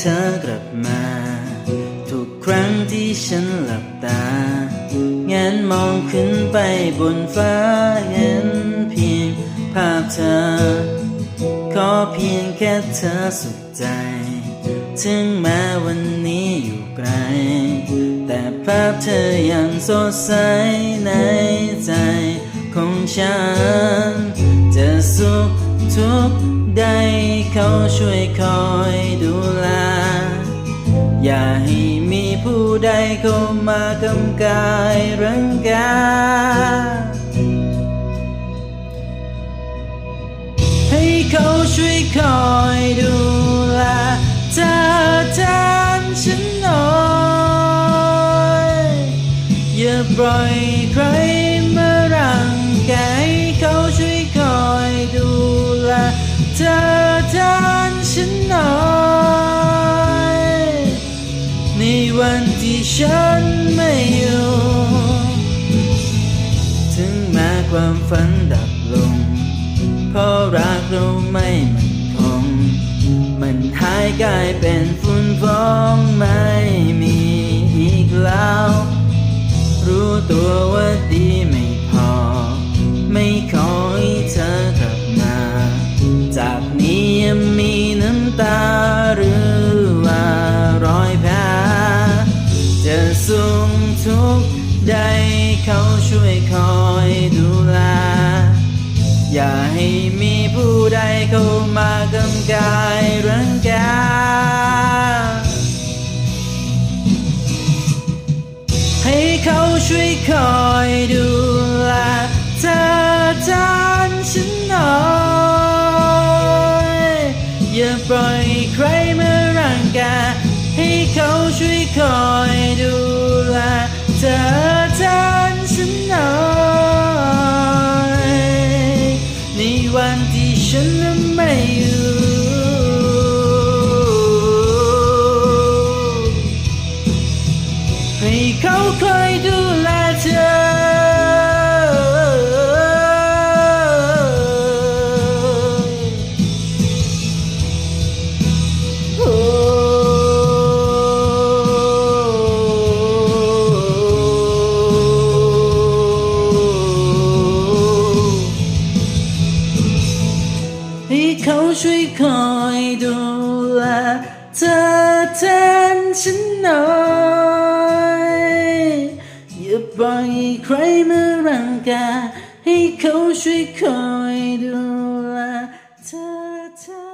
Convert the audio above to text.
เธอกลับมา ทุกครั้งที่ฉันหลับตาแงนมองขึ้นไปบนฟ้าเห็นเพียงภาพเธอ ขอเพียงแค่เธอสุขใจ ถึงแม้วันนี้อยู่ไกล แต่ภาพเธอยังสดใสในใจของฉัน จะสุขทุกข์ใดเขาช่วยคอยดู เข้ามากำกายรังกา ให้เขาช่วยคอยดูแลเธอแทนฉันหน่อย อย่าปล่อยใครมารังแกให้เขาช่วยคอยดูแลเธอ วันที่ฉันไม่อยู่ ถึงแม้ความฝันดับลง เพราะรักเราไม่มันคง มันหายกลายเป็นฝุ่นฟองไม่มีอีกแล้ว รู้ตัวว่าดีไม่พอ ไม่ขอให้เธอกลับมา จากนี้ยังมีน้ำตา ใดเขาช่วยคอยดูแล อย่าให้มีผู้ใดเข้ามากำกายรังแกให้เขาช่วยคอยดูแลเธอทานฉันหน่อย อย่าปล่อยใครมารังแกให้เขาช่วยคอย ให้เขาช่วยคอยดูแลเธอแทนฉันหน่อยอย่าปล่อยใครมารังแกให้เขาช่วยคอยดูแลเธอ